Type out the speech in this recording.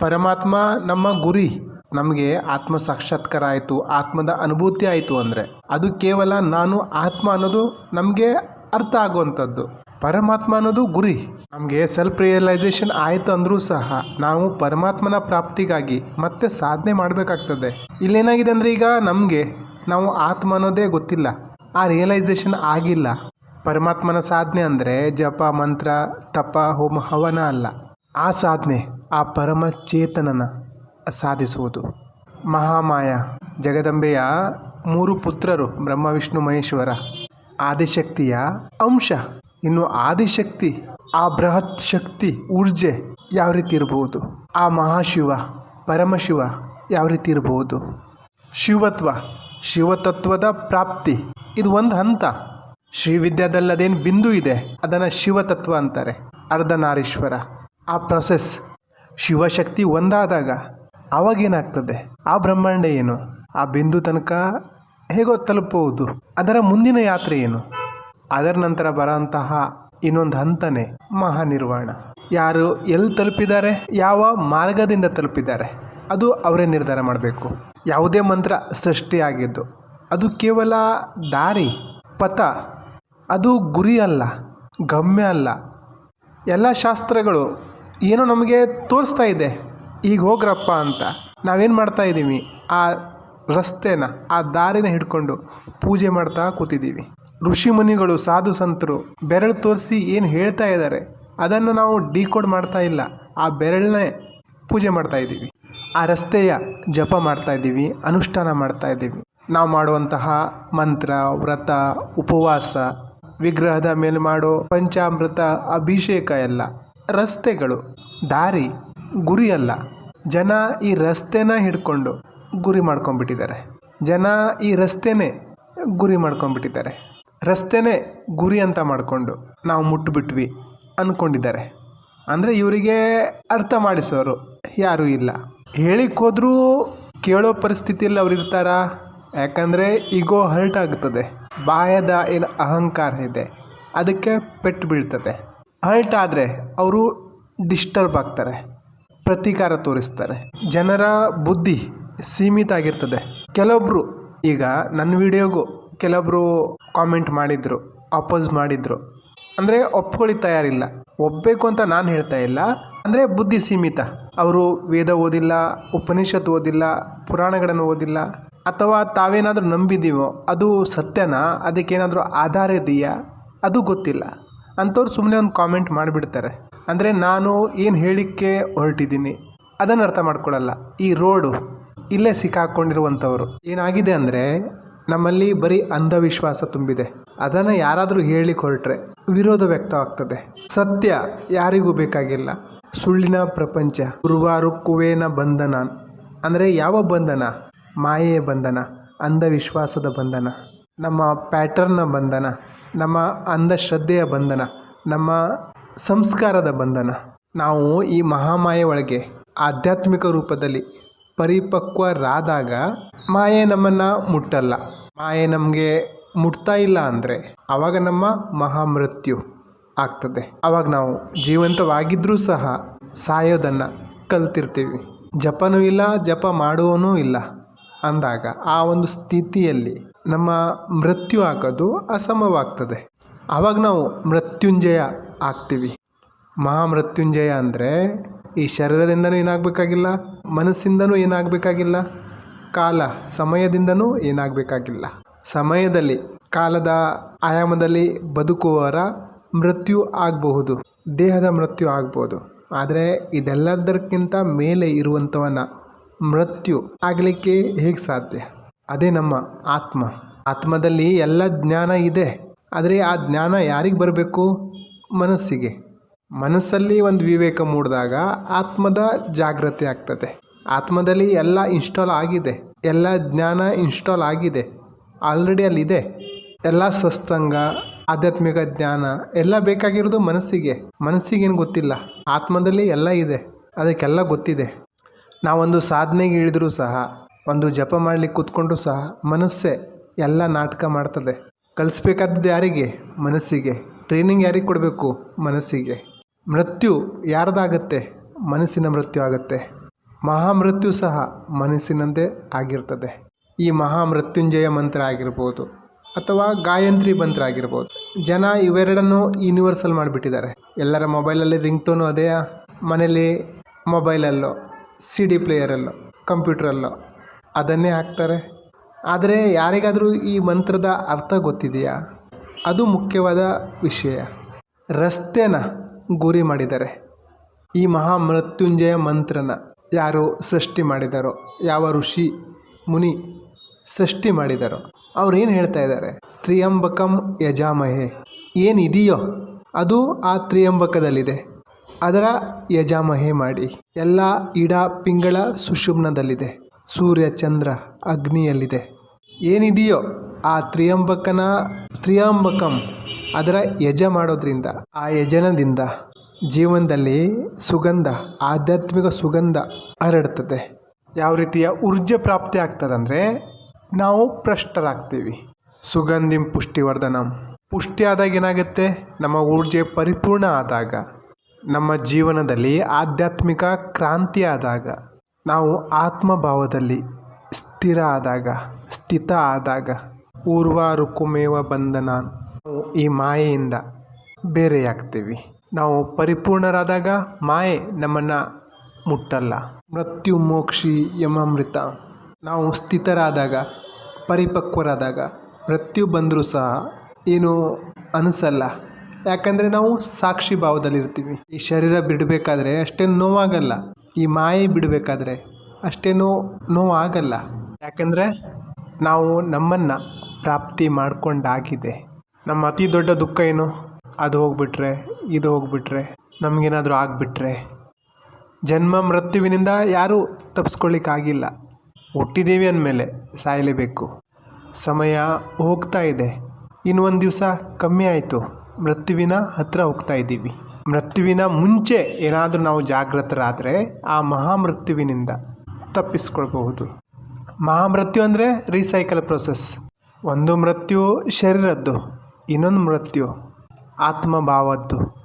ಪರಮಾತ್ಮ ನಮ್ಮ ಗುರಿ. ನಮಗೆ ಆತ್ಮ ಸಾಕ್ಷಾತ್ಕಾರ ಆಯಿತು ಆತ್ಮದ ಅನುಭೂತಿ ಆಯಿತು ಅಂದರೆ. ಅದು ಕೇವಲ ನಾನು ಆತ್ಮ ಅನ್ನೋದು ನಮಗೆ ಅರ್ಥ ಆಗುವಂಥದ್ದು. ಪರಮಾತ್ಮ ಅನ್ನೋದು ಗುರಿ. ನಮಗೆ ಸೆಲ್ಫ್ ರಿಯಲೈಸೇಷನ್ ಆಯಿತು ಅಂದರೂ ಸಹ ನಾವು ಪರಮಾತ್ಮನ ಪ್ರಾಪ್ತಿಗಾಗಿ ಮತ್ತೆ ಸಾಧನೆ ಮಾಡಬೇಕಾಗ್ತದೆ. ಇಲ್ಲೇನಾಗಿದೆ ಅಂದರೆ ಈಗ ನಮಗೆ, ನಾವು ಆತ್ಮ ಅನ್ನೋದೇ ಗೊತ್ತಿಲ್ಲ. ಆ ರಿಯಲೈಸೇಷನ್ ಆಗಿಲ್ಲ. ಪರಮಾತ್ಮನ ಸಾಧನೆ ಅಂದರೆ ಜಪ, ಮಂತ್ರ, ತಪ, ಹೋಮ, ಹವನ ಅಲ್ಲ. ಆ ಸಾಧನೆ, ಆ ಪರಮ ಚೇತನನ ಸಾಧಿಸುವುದು. ಮಹಾಮಾಯ, ಜಗದಂಬೆಯ ಮೂರು ಪುತ್ರರು ಬ್ರಹ್ಮ ವಿಷ್ಣು ಮಹೇಶ್ವರ, ಆದಿಶಕ್ತಿಯ ಅಂಶ. ಇನ್ನು ಆದಿಶಕ್ತಿ, ಆ ಬೃಹತ್ ಶಕ್ತಿ ಊರ್ಜೆ ಯಾವ ರೀತಿ ಇರಬಹುದು ಆ ಮಹಾಶಿವ, ಪರಮಶಿವ ಯಾವ ರೀತಿ ಇರಬಹುದು ಶಿವತ್ವ, ಶಿವತತ್ವದ ಪ್ರಾಪ್ತಿ, ಇದು ಒಂದು ಹಂತ. ಶ್ರೀವಿದ್ಯಾದಲ್ಲದೇನು ಬಿಂದು ಇದೆ, ಅದನ್ನು ಶಿವತತ್ವ ಅಂತಾರೆ, ಅರ್ಧನಾರೀಶ್ವರ. ಆ ಪ್ರೊಸೆಸ್ ಶಿವಶಕ್ತಿ ಒಂದಾದಾಗ ಆವಾಗೇನಾಗ್ತದೆ ಆ ಬ್ರಹ್ಮಾಂಡ ಏನು? ಆ ಬಿಂದು ತನಕ ಹೇಗೋ ತಲುಪಬಹುದು ಅದರ ಮುಂದಿನ ಯಾತ್ರೆ ಏನು? ಅದರ ನಂತರ ಬರೋಂತಹ ಇನ್ನೊಂದು ಹಂತನೇ ಮಹಾನಿರ್ವಾಣ. ಯಾರು ಎಲ್ಲಿ ತಲುಪಿದ್ದಾರೆ? ಯಾವ ಮಾರ್ಗದಿಂದ ತಲುಪಿದ್ದಾರೆ? ಅದು ಅವರೇ ನಿರ್ಧಾರ ಮಾಡಬೇಕು. ಯಾವುದೇ ಮಂತ್ರ ಸೃಷ್ಟಿಯಾಗಿದ್ದು, ಅದು ಕೇವಲ ದಾರಿ, ಪಥ, ಅದು ಗುರಿ ಅಲ್ಲ, ಗಮ್ಯ ಅಲ್ಲ. ಎಲ್ಲ ಶಾಸ್ತ್ರಗಳು ಏನೋ ನಮಗೆ ತೋರಿಸ್ತಾ ಇದೆ. ಈಗ ಹೋಗ್ರಪ್ಪ ಅಂತ. ನಾವೇನು ಮಾಡ್ತಾ ಇದ್ದೀವಿ? ಆ ರಸ್ತೆನ, ಆ ದಾರಿನ ಹಿಡ್ಕೊಂಡು ಪೂಜೆ ಮಾಡ್ತಾ ಕೂತಿದ್ದೀವಿ. ಋಷಿ ಮುನಿಗಳು, ಸಾಧು ಸಂತರು, ಬೆರಳು ತೋರಿಸಿ ಏನು ಹೇಳ್ತಾ ಇದ್ದಾರೆ ಅದನ್ನು ನಾವು ಡಿಕೋಡ್ ಮಾಡ್ತಾ ಇಲ್ಲ. ಆ ಬೆರಳನ್ನೇ ಪೂಜೆ ಮಾಡ್ತಾ ಇದ್ದೀವಿ. ಆ ರಸ್ತೆಯ ಜಪ ಮಾಡ್ತಾ ಇದ್ದೀವಿ, ಅನುಷ್ಠಾನ ಮಾಡ್ತಾ ಇದ್ದೀವಿ. ನಾವು ಮಾಡುವಂತಹ ಮಂತ್ರ, ವ್ರತ, ಉಪವಾಸ, ವಿಗ್ರಹದ ಮೇಲೆ ಮಾಡೋ ಪಂಚಾಮೃತ, ಅಭಿಷೇಕ ಎಲ್ಲ. ರಸ್ತೆಗಳು. ದಾರಿ ಗುರಿ ಅಲ್ಲ ಜನ ಈ ರಸ್ತೆನ ಹಿಡ್ಕೊಂಡು ಗುರಿ ಮಾಡ್ಕೊಂಡ್ಬಿಟ್ಟಿದ್ದಾರೆ. ಜನ ಈ ರಸ್ತೆನೇ ಗುರಿ ಮಾಡ್ಕೊಂಡ್ಬಿಟ್ಟಿದ್ದಾರೆ. ರಸ್ತೆನೇ ಗುರಿ ಅಂತ ಮಾಡಿಕೊಂಡು ನಾವು ಮುಟ್ಟಿಬಿಟ್ವಿ ಅಂದ್ಕೊಂಡಿದ್ದಾರೆ ಅಂದರೆ ಇವರಿಗೆ ಅರ್ಥ ಮಾಡಿಸೋರು ಯಾರೂ ಇಲ್ಲ. ಹೇಳಿಕ್ಕೋದ್ರೂ ಕೇಳೋ ಪರಿಸ್ಥಿತಿಯಲ್ಲಿ ಅವ್ರು ಇರ್ತಾರಾ? ಯಾಕಂದರೆ ಈಗೋ ಹರ್ಟ್ ಆಗ್ತದೆ. ಬಾಯದ ಏನು ಅಹಂಕಾರ ಇದೆ. ಅದಕ್ಕೆ ಪೆಟ್ಟು ಬೀಳ್ತದೆ. ಹರ್ಟ್ ಆದರೆ ಅವರು ಡಿಸ್ಟರ್ಬ್ ಆಗ್ತಾರೆ, ಪ್ರತೀಕಾರ ತೋರಿಸ್ತಾರೆ. ಜನರ ಬುದ್ಧಿ ಸೀಮಿತ ಆಗಿರ್ತದೆ. ಕೆಲವೊಬ್ಬರು ಈಗ ನನ್ನ ವಿಡಿಯೋಗೂ ಕೆಲವೊಬ್ಬರು ಕಾಮೆಂಟ್ ಮಾಡಿದರು ಅಪೋಸ್ ಮಾಡಿದರು. ಅಂದರೆ ಒಪ್ಕೊಳ್ಳಿ ತಯಾರಿಲ್ಲ. ಒಪ್ಪಬೇಕು ಅಂತ ನಾನು ಹೇಳ್ತಾ ಇಲ್ಲ. ಅಂದರೆ ಬುದ್ಧಿ ಸೀಮಿತ. ಅವರು ವೇದ ಓದಿಲ್ಲ, ಉಪನಿಷತ್ತು ಓದಿಲ್ಲ, ಪುರಾಣಗಳನ್ನು ಓದಿಲ್ಲ. ಅಥವಾ ತಾವೇನಾದರೂ ನಂಬಿದ್ದೀವೋ ಅದು ಸತ್ಯನಾ? ಅದಕ್ಕೇನಾದರೂ ಆಧಾರ ಇದೆಯಾ? ಅದು ಗೊತ್ತಿಲ್ಲ. ಅಂಥವ್ರು ಸುಮ್ಮನೆ ಒಂದು ಕಾಮೆಂಟ್ ಮಾಡಿಬಿಡ್ತಾರೆ. ಅಂದರೆ ನಾನು ಏನು ಹೇಳಿಕ್ಕೆ ಹೊರಟಿದ್ದೀನಿ? ಅದನ್ನು ಅರ್ಥ ಮಾಡ್ಕೊಳ್ಳಲ್ಲ ಈ ರೋಡು ಇಲ್ಲೇ ಸಿಕ್ಕಾಕೊಂಡಿರುವಂಥವ್ರು. ಏನಾಗಿದೆ ಅಂದರೆ ನಮ್ಮಲ್ಲಿ ಬರೀ ಅಂಧವಿಶ್ವಾಸ ತುಂಬಿದೆ. ಅದನ್ನು ಯಾರಾದರೂ ಹೇಳಿಕ್ಕೆ ಹೊರಟ್ರೆ ವಿರೋಧ ವ್ಯಕ್ತವಾಗ್ತದೆ. ಸತ್ಯ ಯಾರಿಗೂ ಬೇಕಾಗಿಲ್ಲ. ಸುಳ್ಳಿನ ಪ್ರಪಂಚ. ಗುರುವಾರು ಕುವೇನ ಬಂಧನ. ಅಂದರೆ ಯಾವ ಬಂಧನ? ಮಾಯೆಯ ಬಂಧನ. ಅಂಧವಿಶ್ವಾಸದ ಬಂಧನ. ನಮ್ಮ ಪ್ಯಾಟರ್ನ ಬಂಧನ. ನಮ್ಮ ಅಂಧಶ್ರದ್ಧೆಯ ಬಂಧನ, ನಮ್ಮ ಸಂಸ್ಕಾರದ ಬಂಧನ. ನಾವು ಈ ಮಹಾಮಾಯೆ ಒಳಗೆ ಆಧ್ಯಾತ್ಮಿಕ ರೂಪದಲ್ಲಿ ಪರಿಪಕ್ವರಾದಾಗ ಮಾಯೆ ನಮ್ಮನ್ನು ಮುಟ್ಟಲ್ಲ. ಮಾಯೆ ನಮಗೆ ಮುಟ್ತಾ ಇಲ್ಲ ಅಂದರೆ ಆವಾಗ ನಮ್ಮ ಮಹಾಮೃತ್ಯು ಆಗ್ತದೆ. ಆವಾಗ ನಾವು ಜೀವಂತವಾಗಿದ್ದರೂ ಸಹ ಸಾಯೋದನ್ನು ಕಲ್ತಿರ್ತೀವಿ. ಜಪನೂ ಇಲ್ಲ, ಜಪ ಮಾಡುವನೂ ಇಲ್ಲ ಅಂದಾಗ ಆ ಒಂದು ಸ್ಥಿತಿಯಲ್ಲಿ ನಮ್ಮ ಮೃತ್ಯು ಆಗೋದು ಅಸಮವಾಗ್ತದೆ. ಆವಾಗ ನಾವು ಮೃತ್ಯುಂಜಯ ಆಗ್ತೀವಿ ಮಹಾಮೃತ್ಯುಂಜಯ ಅಂದರೆ ಈ ಶರೀರದಿಂದನೂ ಏನಾಗಬೇಕಾಗಿಲ್ಲ, ಮನಸ್ಸಿಂದನೂ ಏನಾಗಬೇಕಾಗಿಲ್ಲ, ಕಾಲ ಸಮಯದಿಂದನೂ ಏನಾಗಬೇಕಾಗಿಲ್ಲ. ಸಮಯದಲ್ಲಿ, ಕಾಲದ ಆಯಾಮದಲ್ಲಿ ಬದುಕುವವರ ಮೃತ್ಯು ಆಗಬಹುದು, ದೇಹದ ಮೃತ್ಯು ಆಗ್ಬೋದು ಆದರೆ ಇದೆಲ್ಲದಕ್ಕಿಂತ ಮೇಲೆ ಇರುವಂಥವನ ಮೃತ್ಯು ಆಗಲಿಕ್ಕೆ ಹೇಗೆ ಸಾಧ್ಯ? ಅದೇ ನಮ್ಮ ಆತ್ಮ. ಆತ್ಮದಲ್ಲಿ ಎಲ್ಲ ಜ್ಞಾನ ಇದೆ. ಆದರೆ ಆ ಜ್ಞಾನ ಯಾರಿಗೆ ಬರಬೇಕು? ಮನಸ್ಸಿಗೆ. ಮನಸ್ಸಲ್ಲಿ ಒಂದು ವಿವೇಕ ಮೂಡಿದಾಗ ಆತ್ಮದ ಜಾಗೃತಿ ಆಗ್ತದೆ. ಆತ್ಮದಲ್ಲಿ ಎಲ್ಲ ಇನ್ಸ್ಟಾಲ್ ಆಗಿದೆ. ಎಲ್ಲ ಜ್ಞಾನ ಇನ್ಸ್ಟಾಲ್ ಆಗಿದೆ. ಆಲ್ರೆಡಿ ಅಲ್ಲಿದೆ. ಎಲ್ಲ ಸತ್ಸಂಗ ಆಧ್ಯಾತ್ಮಿಕ ಜ್ಞಾನ ಎಲ್ಲ ಬೇಕಾಗಿರೋದು ಮನಸ್ಸಿಗೆ. ಮನಸ್ಸಿಗೇನು ಗೊತ್ತಿಲ್ಲ. ಆತ್ಮದಲ್ಲಿ ಎಲ್ಲ ಇದೆ. ಅದಕ್ಕೆಲ್ಲ ಗೊತ್ತಿದೆ. ನಾವೊಂದು ಸಾಧನೆಗೆ ಇಳಿದರೂ ಸಹ ಒಂದು ಜಪ ಮಾಡಲಿಕ್ಕೆ ಕೂತ್ಕೊಂಡ್ರೂ ಸಹ ಮನಸ್ಸೇ ಎಲ್ಲ ನಾಟಕ ಮಾಡ್ತದೆ. ಕಲಿಸ್ಬೇಕಾದದ್ದು ಯಾರಿಗೆ? ಮನಸ್ಸಿಗೆ. ಟ್ರೈನಿಂಗ್ ಯಾರಿಗೆ ಕೊಡಬೇಕು? ಮನಸ್ಸಿಗೆ. ಮೃತ್ಯು ಯಾರ್ದಾಗತ್ತೆ? ಮನಸ್ಸಿನ ಮೃತ್ಯು ಆಗುತ್ತೆ. ಮಹಾಮೃತ್ಯು ಸಹ ಮನಸ್ಸಿನಂದೇ ಆಗಿರ್ತದೆ. ಈ ಮಹಾಮೃತ್ಯುಂಜಯ ಮಂತ್ರ ಆಗಿರ್ಬೋದು ಅಥವಾ ಗಾಯಂತ್ರಿ ಮಂತ್ರ ಆಗಿರ್ಬೋದು. ಜನ ಇವೆರಡನ್ನು ಯೂನಿವರ್ಸಲ್ ಮಾಡಿಬಿಟ್ಟಿದ್ದಾರೆ. ಎಲ್ಲರ ಮೊಬೈಲಲ್ಲಿ ರಿಂಗ್ ಟೋನು ಅದೇ ಮನೇಲಿ ಮೊಬೈಲಲ್ಲೋ ಸಿ ಡಿ ಪ್ಲೇಯರಲ್ಲೋ ಕಂಪ್ಯೂಟ್ರಲ್ಲೋ ಅದನ್ನೇ ಹಾಕ್ತಾರೆ. ಆದರೆ ಯಾರಿಗಾದರೂ ಈ ಮಂತ್ರದ ಅರ್ಥ ಗೊತ್ತಿದೆಯಾ? ಅದು ಮುಖ್ಯವಾದ ವಿಷಯ. ರಸ್ತೆನ ಗುರಿ ಮಾಡಿದ್ದಾರೆ ಈ ಮಹಾಮೃತ್ಯುಂಜಯ ಮಂತ್ರನ ಯಾರು ಸೃಷ್ಟಿ ಮಾಡಿದಾರೋ, ಯಾವ ಋಷಿ ಮುನಿ ಸೃಷ್ಟಿ ಮಾಡಿದಾರೋ ಏನು ಹೇಳ್ತಾ ಇದ್ದಾರೆ? ತ್ರಿಯಂಬಕಂ ಯಜಾಮಹೆ. ಏನಿದೆಯೋ ಅದು ಆ ತ್ರಿಯಂಬಕದಲ್ಲಿದೆ. ಅದರ ಯಜಾಮಹೆ ಮಾಡಿ. ಎಲ್ಲ ಇಡ ಪಿಂಗಳ ಸುಷುಮ್ನದಲ್ಲಿದೆ ಸೂರ್ಯ ಚಂದ್ರ ಅಗ್ನಿಯಲ್ಲಿದೆ. ಏನಿದೆಯೋ ಆ ತ್ರಿಯಂಬಕನ ತ್ರಿಯಂಬಕಂ ಅದರ ಯಜ ಮಾಡೋದ್ರಿಂದ, ಆ ಯಜನದಿಂದ ಜೀವನದಲ್ಲಿ ಸುಗಂಧ, ಆಧ್ಯಾತ್ಮಿಕ ಸುಗಂಧ ಹರಡ್ತದೆ. ಯಾವ ರೀತಿಯ ಊರ್ಜ ಪ್ರಾಪ್ತಿ ಆಗ್ತದಂದರೆ, ನಾವು ಪ್ರಷ್ಟರಾಗ್ತೀವಿ ಸುಗಂಧಿಂ ಪುಷ್ಟಿ ಆದಾಗ ಏನಾಗುತ್ತೆ? ನಮ್ಮ ಊರ್ಜೆ ಪರಿಪೂರ್ಣ ಆದಾಗ, ನಮ್ಮ ಜೀವನದಲ್ಲಿ ಆಧ್ಯಾತ್ಮಿಕ ಕ್ರಾಂತಿ ಆದಾಗ. ನಾವು ಆತ್ಮಭಾವದಲ್ಲಿ ಸ್ಥಿರ ಆದಾಗ, ಸ್ಥಿತ ಆದಾಗ ಪೂರ್ವ ರುಕುಮೇವ ಬಂಧನ ನಾವು ಈ ಮಾಯೆಯಿಂದ ಬೇರೆಯಾಗ್ತೀವಿ. ನಾವು ಪರಿಪೂರ್ಣರಾದಾಗ ಮಾಯೆ ನಮ್ಮನ್ನು ಮುಟ್ಟಲ್ಲ. ಮೃತ್ಯು ಮೋಕ್ಷಿ ಯಮಾಮೃತ ನಾವು ಸ್ಥಿತರಾದಾಗ, ಪರಿಪಕ್ವರಾದಾಗ, ಮೃತ್ಯು ಬಂದರೂ ಸಹ ಏನು ಅನಿಸಲ್ಲ. ಯಾಕಂದರೆ ನಾವು ಸಾಕ್ಷಿ ಭಾವದಲ್ಲಿರ್ತೀವಿ. ಈ ಶರೀರ ಬಿಡಬೇಕಾದ್ರೆ ಅಷ್ಟೇನು ನೋವಾಗಲ್ಲ. ಈ ಮಾಯೆ ಬಿಡಬೇಕಾದ್ರೆ ಅಷ್ಟೇನೂ ನೋವು ಆಗಲ್ಲ ಯಾಕಂದರೆ ನಾವು ನಮ್ಮನ್ನು ಪ್ರಾಪ್ತಿ ಮಾಡ್ಕೊಂಡಾಗಿದೆ. ನಮ್ಮ ಅತಿ ದೊಡ್ಡ ದುಃಖ ಏನು? ಅದು ಹೋಗ್ಬಿಟ್ರೆ, ಇದು ಹೋಗ್ಬಿಟ್ರೆ, ನಮಗೇನಾದರೂ ಆಗಿಬಿಟ್ರೆ. ಜನ್ಮ ಮೃತ್ಯುವಿನಿಂದ ಯಾರೂ ತಪ್ಪಿಸ್ಕೊಳ್ಳಿಕ್ಕಾಗಿಲ್ಲ ಹುಟ್ಟಿದ್ದೀವಿ ಅಂದಮೇಲೆ ಸಾಯಲೇಬೇಕು. ಸಮಯ ಹೋಗ್ತಾ ಇದೆ. ಇನ್ನು ಒಂದು ದಿವಸ ಕಮ್ಮಿ ಆಯಿತು. ಮೃತ್ಯುವಿನ ಹತ್ತಿರ ಹೋಗ್ತಾ ಇದ್ದೀವಿ. ಮೃತ್ಯುವಿನ ಮುಂಚೆ ಏನಾದರೂ ನಾವು ಜಾಗೃತರಾದರೆ ಆ ಮಹಾಮೃತ್ಯುವಿನಿಂದ ತಪ್ಪಿಸ್ಕೊಳ್ಬಹುದು. ಮಹಾಮೃತ್ಯು ಅಂದರೆ ರೀಸೈಕಲ್ ಪ್ರೊಸೆಸ್ ಒಂದು ಮೃತ್ಯು ಶರೀರದ್ದು, ಇನ್ನೊಂದು ಮೃತ್ಯು ಆತ್ಮಭಾವದ್ದು.